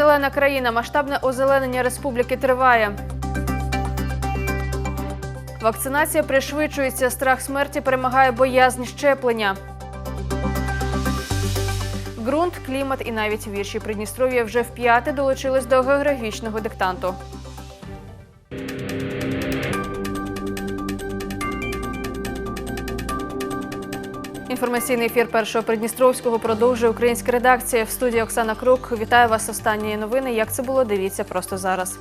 Зелена країна. Масштабне озеленення республіки триває. Вакцинація пришвидшується. Страх смерті перемагає боязнь щеплення. Ґрунт, клімат і навіть вірші Придністров'я вже вп'яте долучились до географічного диктанту. Інформаційний ефір першого Придністровського продовжує українська редакція. В студії Оксана Крук. Вітаю вас. Останні новини. Як це було? Дивіться просто зараз.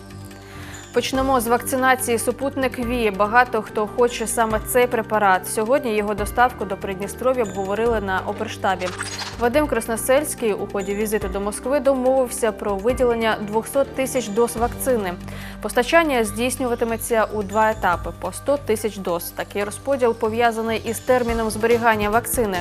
Почнемо з вакцинації. Супутник Ві. Багато хто хоче саме цей препарат. Сьогодні його доставку до Придністров'я обговорили на оперштабі. Вадим Красносельський у ході візиту до Москви домовився про виділення 200 тисяч доз вакцини. Постачання здійснюватиметься у два етапи по 100 тисяч доз. Такий розподіл пов'язаний із терміном зберігання вакцини.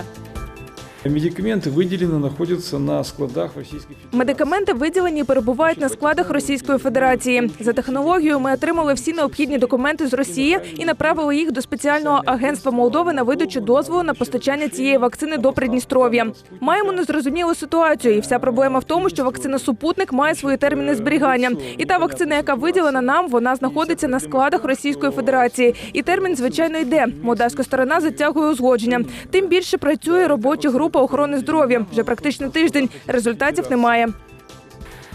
Медикаменты выделены, находятся на складах Российской Федерации. Медикаменти виділені і перебувають на складах Російської Федерації. За технологією ми отримали всі необхідні документи з Росії і направили їх до спеціального агентства Молдови на видачу дозволу на постачання цієї вакцини до Придністров'я. Маємо незрозумілу ситуацію, і вся проблема в тому, що вакцина супутник має свої терміни зберігання. І та вакцина, яка виділена нам, вона знаходиться на складах Російської Федерації. І термін, звичайно, йде. Молдавська сторона затягує узгодження. Тим більше працює робоча група охорони здоров'я. Вже практично тиждень. Результатів немає.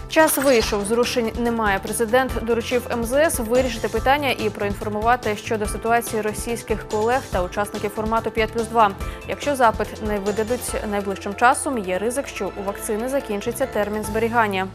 Час вийшов, зрушень немає. Президент доручив МЗС вирішити питання і проінформувати щодо ситуації російських колег та учасників формату 5 плюс 2. Якщо запит не видадуть найближчим часом, є ризик, що у вакцини закінчиться термін зберігання.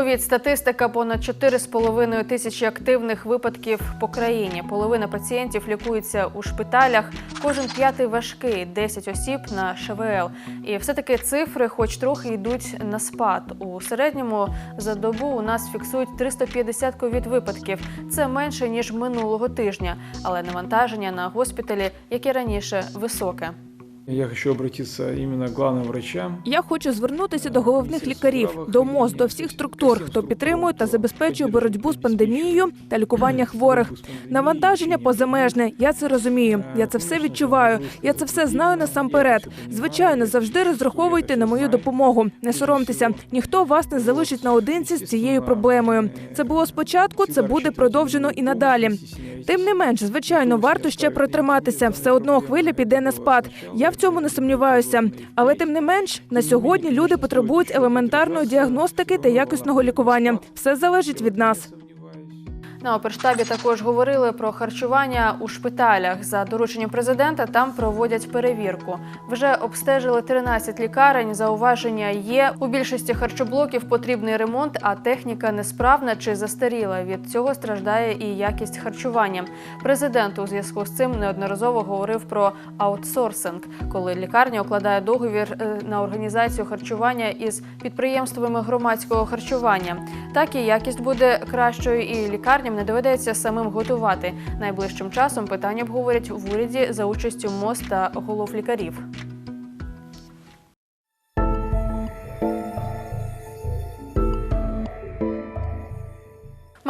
Ковід статистика понад 4,5 тисячі активних випадків по країні. Половина пацієнтів лікуються у шпиталях. Кожен п'ятий важкий, 10 осіб на ШВЛ. І все таки цифри, хоч трохи йдуть на спад. У середньому за добу у нас фіксують 350 ковід випадків. Це менше ніж минулого тижня, але навантаження на госпіталі, як і раніше, високе. Я хочу обратиться именно к главным врачам. Я хочу звернутися до головних лікарів, до МОЗ, до всіх структур, хто підтримує та забезпечує боротьбу з пандемією та лікування хворих. Навантаження позамежне. Я це розумію. Я це все відчуваю. Я це все знаю насамперед. Звичайно, завжди розраховуйте на мою допомогу. Не соромтеся, ніхто вас не залишить наодинці з цією проблемою. Це було спочатку, це буде продовжено і надалі. Тим не менш, звичайно, варто ще протриматися. Все одно хвиля піде на спад. Я в цьому не сумніваюся. Але тим не менш, на сьогодні люди потребують елементарної діагностики та якісного лікування. Все залежить від нас. На оперштабі також говорили про харчування у шпиталях. За дорученням президента там проводять перевірку. Вже обстежили 13 лікарень. Зауваження є. У більшості харчоблоків потрібний ремонт, а техніка несправна чи застаріла. Від цього страждає і якість харчування. Президент у зв'язку з цим неодноразово говорив про аутсорсинг, коли лікарня укладає договір е, на організацію харчування із підприємствами громадського харчування. Так і якість буде кращою, і лікарням не доведеться самим готувати. Найближчим часом питання обговорять в уряді за участю МОЗ та голов лікарів.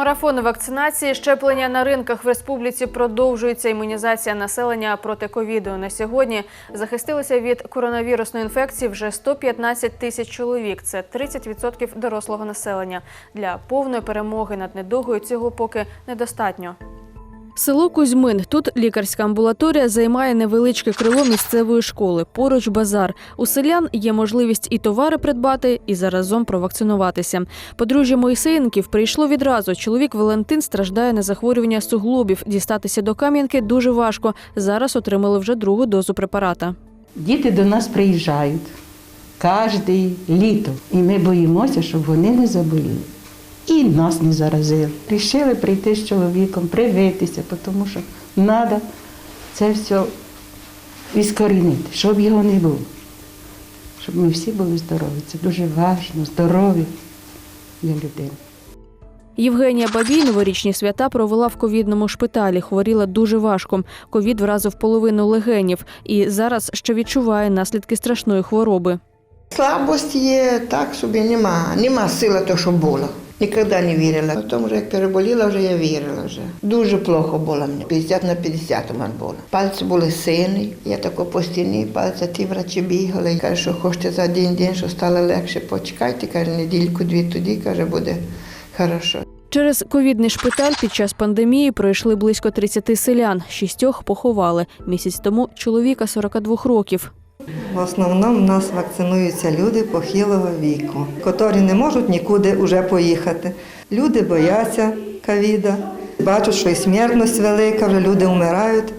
Марафон вакцинації, щеплення на ринках в республіці продовжується. Імунізація населення проти ковіду. На сьогодні захистилися від коронавірусної інфекції вже 115 тисяч чоловік. Це 30% дорослого населення. Для повної перемоги над недугою цього поки недостатньо. Село Кузьмин. Тут лікарська амбулаторія займає невеличке крило місцевої школи. Поруч базар. У селян є можливість і товари придбати, і заразом провакцинуватися. Подружжя Моїсеєнків прийшло відразу. Чоловік Валентин страждає на захворювання суглобів. Дістатися до Кам'янки дуже важко. Зараз отримали вже другу дозу препарата. Діти до нас приїжджають кожне літо. І ми боїмося, щоб вони не заболіли. І нас не заразили. Рішили прийти з чоловіком, привитися, тому що треба це все іскорінити, щоб його не було. Щоб ми всі були здорові. Це дуже важливо, здорові для людини. Євгенія Бабій новорічні свята провела в ковідному шпиталі. Хворіла дуже важко. Ковід вразив половину легенів і зараз ще відчуває наслідки страшної хвороби. Слабость є, так собі нема. Нема сили, то що було. Ніколи не вірила. Потім, вже як переболіла, вже я вірила. вже. Дуже плохо було мені. 50 на 50 у мене було. Пальці були сині, я тако по стіні, пальці ті врачі бігали. Каже, що хочете за один день, що стало легше, почекайте, каже, недільку-дві тоді, каже, буде хорошо. Через ковідний шпиталь під час пандемії пройшли близько 30 селян. Шістьох поховали. Місяць тому чоловіка 42 років. В основному в нас вакцинуються люди похилого віку, котрі не можуть нікуди вже поїхати. Люди бояться ковіда, бачать, що і смертність велика, вже люди вмирають.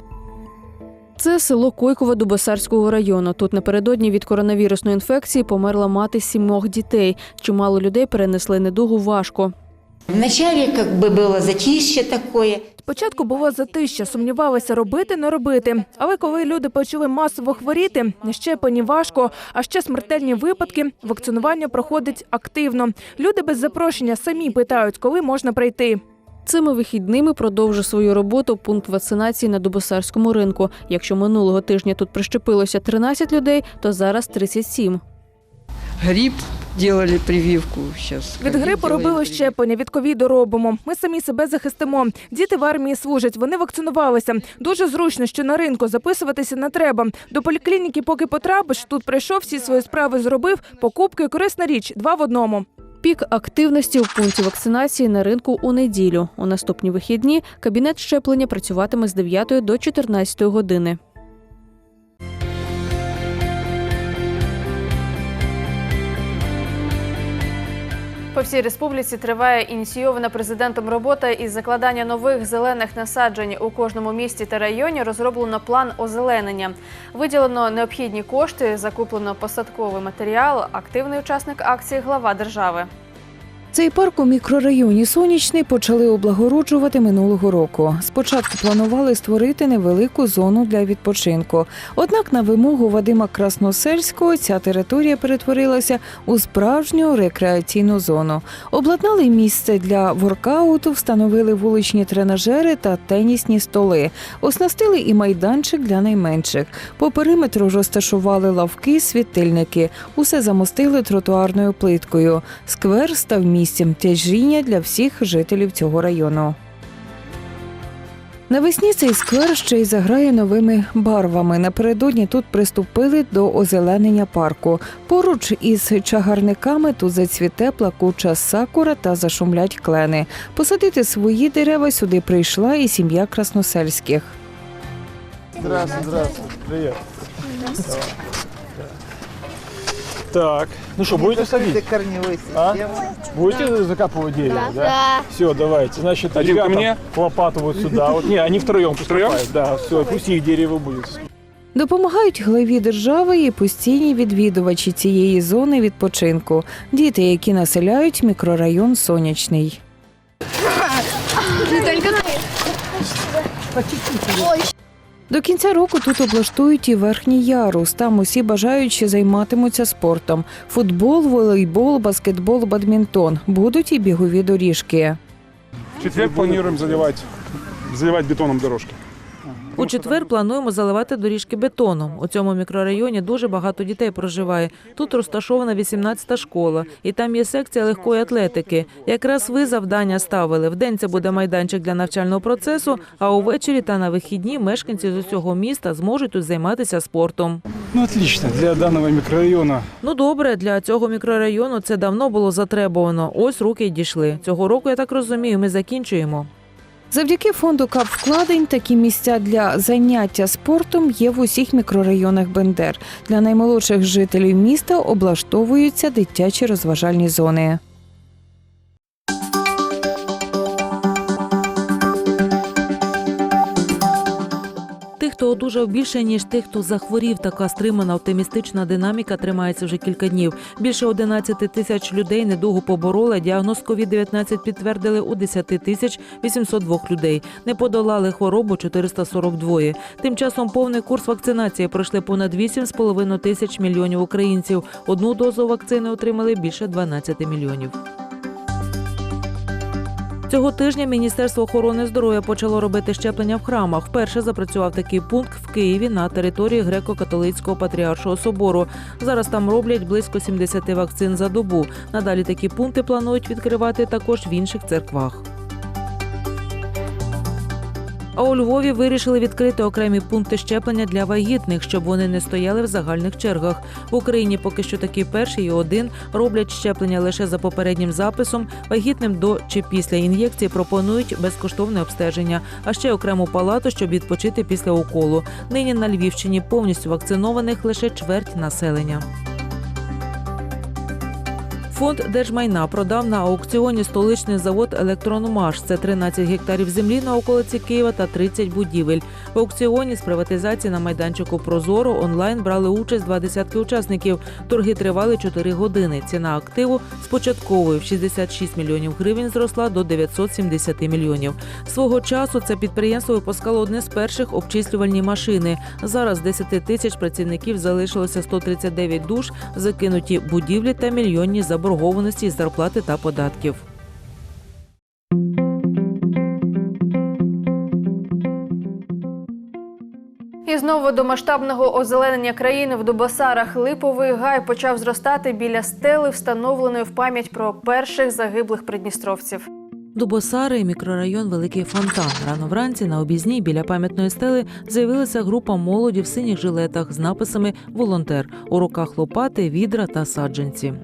Це село Койково Дубосарського району. Тут напередодні від коронавірусної інфекції померла мати сімох дітей. Чимало людей перенесли недугу важко. Вначале как бы было затишье такое, Спочатку було затища, сумнівалися робити, не робити. Але коли люди почали масово хворіти, нещепані важко, а ще смертельні випадки, вакцинування проходить активно. Люди без запрошення самі питають, коли можна прийти. Цими вихідними продовжив свою роботу пункт вакцинації на Дубосарському ринку. Якщо минулого тижня тут прищепилося 13 людей, то зараз 37. Грипп делали прививку сейчас. Від грипу робили щеплення, від ковіду робимо. Ми самі себе захистимо. Діти в армії служать, вони вакцинувалися. Дуже зручно, що на ринку записуватися не треба. До поліклініки, поки потрапиш, тут прийшов, всі свої справи зробив. Покупки корисна річ, два в одному. Пік активності у пункті вакцинації на ринку у неділю. У наступні вихідні кабінет щеплення працюватиме з 9 до 14 години. По всій республіці триває ініційована президентом робота із закладання нових зелених насаджень у кожному місті та районі. Розроблено план озеленення. Виділено необхідні кошти, закуплено посадковий матеріал. Активний учасник акції глава держави. Цей парк у мікрорайоні Сонячний почали облагороджувати минулого року. Спочатку планували створити невелику зону для відпочинку. Однак, на вимогу Вадима Красносельського, ця територія перетворилася у справжню рекреаційну зону. Обладнали місце для воркауту, встановили вуличні тренажери та тенісні столи. Оснастили і майданчик для найменших. По периметру розташували лавки, світильники. Усе замостили тротуарною плиткою. Сквер став місцем тяжіння для всіх жителів цього району. Навесні цей сквер ще й заграє новими барвами. Напередодні тут приступили до озеленення парку. Поруч із чагарниками тут зацвіте плакуча сакура та зашумлять клени. Посадити свої дерева сюди прийшла і сім'я красносельських. Здравствуй, здравствуй. Привет. Так, ну что, будете садить? А? Будете закапывать дерево, да? Все, давайте. Значит, Один ребята ко мне. лопату вот сюда. Вот, не, они втроем поступают. Да, все, пусть их дерево будет. Допомагають главі держави і постійні відвідувачі цієї зони відпочинку, діти, які населяють мікрорайон Сонячний. До кінця року тут облаштують і верхній ярус. Там усі бажаючі займатимуться спортом: футбол, волейбол, баскетбол, бадмінтон. Будуть і бігові доріжки. В четверг плануємо заливать, заливать бетоном дорожки. У четвер плануємо заливати доріжки бетоном. У цьому мікрорайоні дуже багато дітей проживає. Тут розташована 18-та школа, і там є секція легкої атлетики. Якраз ви завдання ставили. Вдень це буде майданчик для навчального процесу, а увечері та на вихідні мешканці з усього міста зможуть тут займатися спортом. Ну, отлично. Для данного микрорайона Ну добре, для цього мікрорайону це давно було затребувано. Ось руки й дійшли. Цього року, я так розумію, ми закінчуємо. Завдяки фонду кап вкладень такі місця для заняття спортом є в усіх мікрорайонах Бендер. Для наймолодших жителів міста облаштовуються дитячі розважальні зони. Хто одужав більше ніж тих, хто захворів. Така стримана оптимістична динаміка тримається вже кілька днів. Більше 11 тисяч людей недугу побороли. Діагноз COVID-19 підтвердили у 10 тисяч 802 людей. Не подолали хворобу 442. Тим часом повний курс вакцинації пройшли понад 8,5 тисяч мільйонів українців. Одну дозу вакцини отримали більше 12 мільйонів. Цього тижня Міністерство охорони здоров'я почало робити щеплення в храмах. Вперше запрацював такий пункт в Києві на території греко-католицького патріаршого собору. Зараз там роблять близько 70 вакцин за добу. Надалі такі пункти планують відкривати також в інших церквах. А у Львові вирішили відкрити окремі пункти щеплення для вагітних, щоб вони не стояли в загальних чергах. В Україні поки що такий перший і один роблять щеплення лише за попереднім записом. Вагітним до чи після ін'єкції пропонують безкоштовне обстеження, а ще окрему палату, щоб відпочити після уколу. Нині на Львівщині повністю вакцинованих лише чверть населення. Фонд держмайна продав на аукціоні столичний завод Електронмаш. Це 13 гектарів землі на околиці Києва та 30 будівель. В аукціоні з приватизації на майданчику Прозоро онлайн брали участь два десятки учасників. Торги тривали 4 години. Ціна активу з початкової в 66 мільйонів гривень зросла до 970 мільйонів. Свого часу це підприємство випускало одне з перших обчислювальні машини. Зараз з 10 тисяч працівників залишилося 139 душ, закинуті будівлі та мільйонні заборгованості із зарплати та податків. І знову до масштабного озеленення країни в Дубосарах липовий гай почав зростати біля стели, встановленої в пам'ять про перших загиблих придністровців. Дубосари, мікрорайон Великий Фонтан. Рано вранці на обізній біля пам'ятної стели з'явилася група молоді в синіх жилетах з написами Волонтер у руках лопати, відра та саджанці.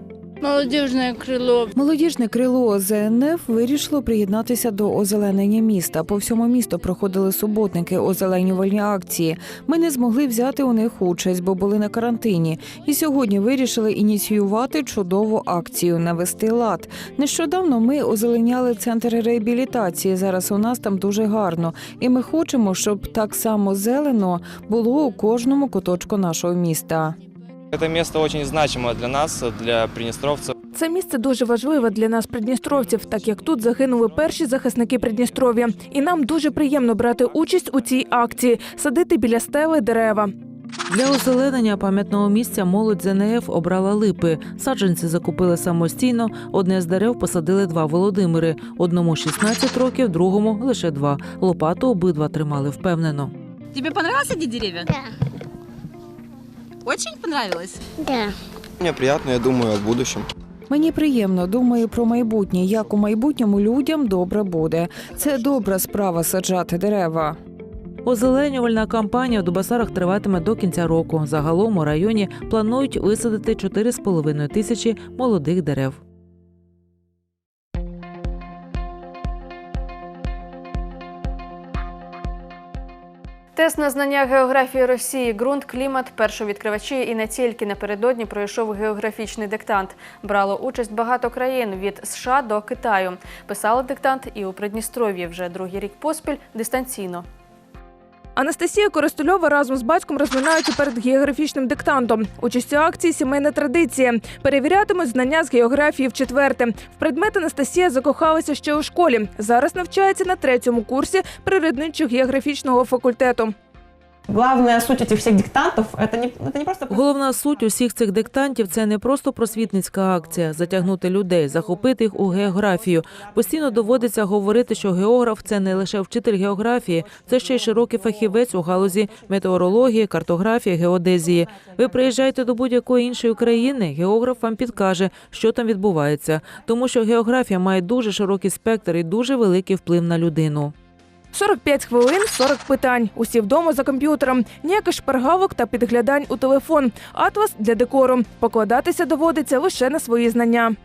Молодіжне крило. Молодіжне крило ЗНФ вирішило приєднатися до озеленення міста. По всьому місту проходили суботники озеленювальні акції. Ми не змогли взяти у них участь, бо були на карантині. І сьогодні вирішили ініціювати чудову акцію навести лад. Нещодавно ми озеленяли центр реабілітації. Зараз у нас там дуже гарно, і ми хочемо, щоб так само зелено було у кожному куточку нашого міста. Это место очень значимо для нас, для приднестровцев. Це місце дуже важливе для нас, придністровців, так як тут загинули перші захисники Придністров'я. І нам дуже приємно брати участь у цій акції, садити біля стели дерева. Для озеленення пам'ятного місця молодь ЗНФ обрала липи. Саджанці закупили самостійно. Одне з дерев посадили два Володимири. Одному 16 років, другому лише два. Лопату обидва тримали впевнено. Тебе понравилось эти деревья? Да. Очень понравилось? Да. Мне приятно, я думаю о будущем. Мені приємно, думаю про майбутнє, як у майбутньому людям добре буде. Це добра справа саджати дерева. Озеленювальна кампанія у Дубасарах триватиме до кінця року. Загалом у районі планують висадити 4,5 тисячі молодих дерев. Тест на знання географії Росії, ґрунт, клімат, першовідкривачі і не тільки напередодні пройшов географічний диктант. Брало участь багато країн від США до Китаю. Писали диктант і у Придністров'ї вже другий рік поспіль дистанційно. Анастасія Коростольова разом з батьком розминаються перед географічним диктантом. Участь у акції сімейна традиція. Перевірятимуть знання з географії в четверте. В предмет Анастасія закохалася ще у школі. Зараз навчається на третьому курсі природничо-географічного факультету. Главная суть этих всех диктантов это не, это не просто Головна суть усіх цих диктантів це не просто просвітницька акція затягнути людей, захопити їх у географію. Постійно доводиться говорити, що географ це не лише вчитель географії, це ще й широкий фахівець у галузі метеорології, картографії, геодезії. Ви приїжджаєте до будь-якої іншої країни, географ вам підкаже, що там відбувається, тому що географія має дуже широкий спектр і дуже великий вплив на людину. 45 хвилин, 40 питань. Усі вдома за комп'ютером. Ніяких шпаргалок та підглядань у телефон. Атлас для декору. Покладатися доводиться лише на свої знання.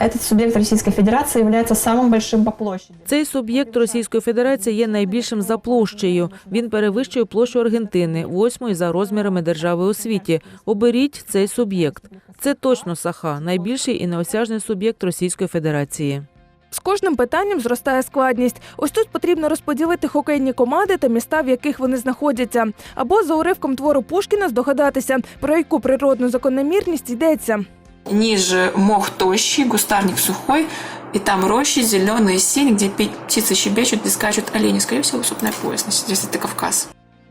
Этот субъект Российской Федерации является самым большим по площади. Цей суб'єкт Російської Федерації є найбільшим за площею. Він перевищує площу Аргентини, восьмої за розмірами держави у світі. Оберіть цей суб'єкт. Це точно Саха, найбільший і неосяжний суб'єкт Російської Федерації. З кожним питанням зростає складність. Ось тут потрібно розподілити хокейні команди та міста, в яких вони знаходяться. Або за уривком твору Пушкіна здогадатися, про яку природну закономірність йдеться. Ниже мох тощий, густарник сухой, и там рощи, зеленые сень, где птицы щебечут и скачут олени. Скорее всего, супная поясность, если это Кавказ.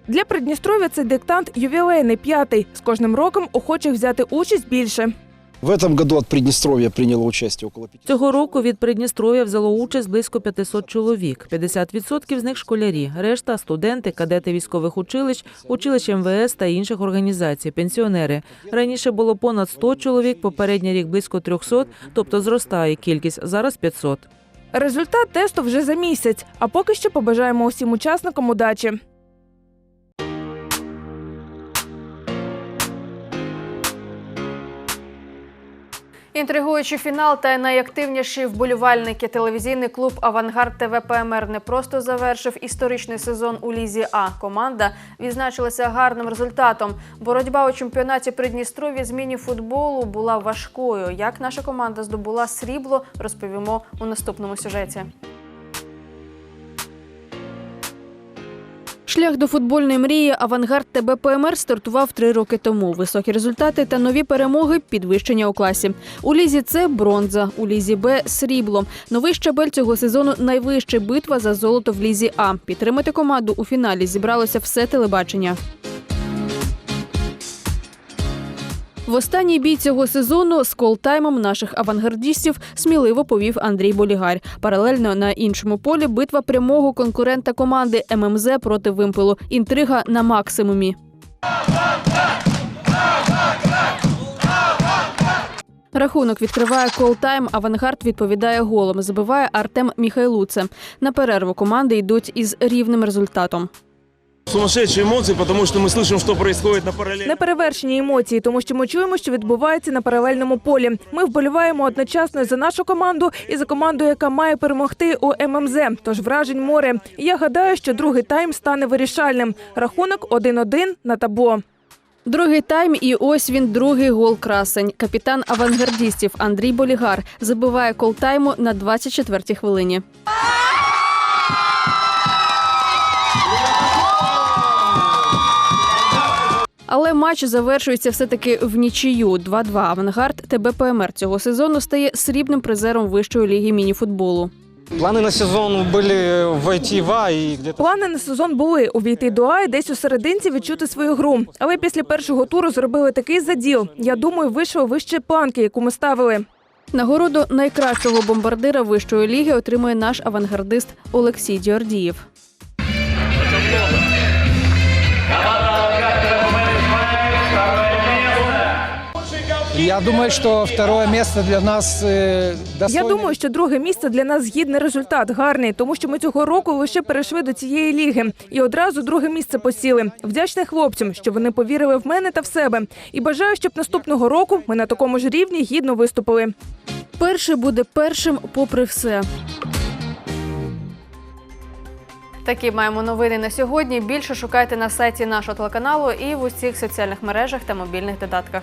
Для Придністров'я цей диктант ювілейний п'ятий. З кожним роком охочих взяти участь більше. В этом году от Приднестровья приняло участие около 500 Цього року від Придністров'я взяло участь близько 500 чоловік. 50% з них школярі, решта студенти, кадети військових училищ, училищ МВС та інших організацій, пенсіонери. Раніше було понад 100 чоловік, попередній рік близько 300, тобто зростає кількість, зараз 500. Результат тесту вже за місяць. А поки що побажаємо усім учасникам удачі. Інтригуючий фінал та найактивніші вболівальники телевізійний клуб Авангард ТВ ПМР не просто завершив історичний сезон у лізі А. Команда відзначилася гарним результатом. Боротьба у чемпіонаті Придністров'я з міні-футболу була важкою. Як наша команда здобула срібло, розповімо у наступному сюжеті. Шлях до футбольної мрії Авангард ТБ ПМР стартував три роки тому. Високі результати та нові перемоги підвищення у класі. У лізі С бронза, у лізі Б срібло. Новий щабель цього сезону найвища битва за золото в лізі А. Підтримати команду у фіналі зібралося все телебачення. В останній бій цього сезону з колтаймом наших авангардістів сміливо повів Андрій Болігар. Паралельно на іншому полі битва прямого конкурента команди ММЗ проти вимпелу. Інтрига на максимумі. Рахунок відкриває колтайм. Авангард відповідає голом. Забиває Артем Міхайлуце. На перерву команди йдуть із рівним результатом. Сумасшедшие эмоции, потому что мы слышим, что происходит на параллели. Неперевершені емоції, тому що ми чуємо, що відбувається на паралельному полі. Ми вболіваємо одночасно і за нашу команду і за команду, яка має перемогти у ММЗ. Тож вражень море. І Я гадаю, що другий тайм стане вирішальним. Рахунок 1-1 на табло. Другий тайм, і ось він другий гол красень. Капітан авангардістів Андрій Болігар забиває колтайму на 24-й хвилині. Але матч завершується все-таки в нічию 2-2. Авангард ТБ ПМР цього сезону стає срібним призером вищої ліги мініфутболу. Планы на сезон были войти в А где-то... Плани на сезон були увійти до А і десь у серединці відчути свою гру. Але після першого туру зробили такий заділ. Я думаю, вийшов вище планки, яку ми ставили. Нагороду найкращого бомбардира вищої ліги отримує наш авангардист Олексій Діордієв. Я думаю, что второе место для нас э, Я думаю, що друге місце для нас гідний результат, гарний, тому що ми цього року лише перейшли до цієї ліги і одразу друге місце посіли. Вдячний хлопцям, що вони повірили в мене та в себе. І бажаю, щоб наступного року ми на такому ж рівні гідно виступили. Перший буде першим, попри все. Такі маємо новини на сьогодні. Більше шукайте на сайті нашого телеканалу і в усіх соціальних мережах та мобільних додатках.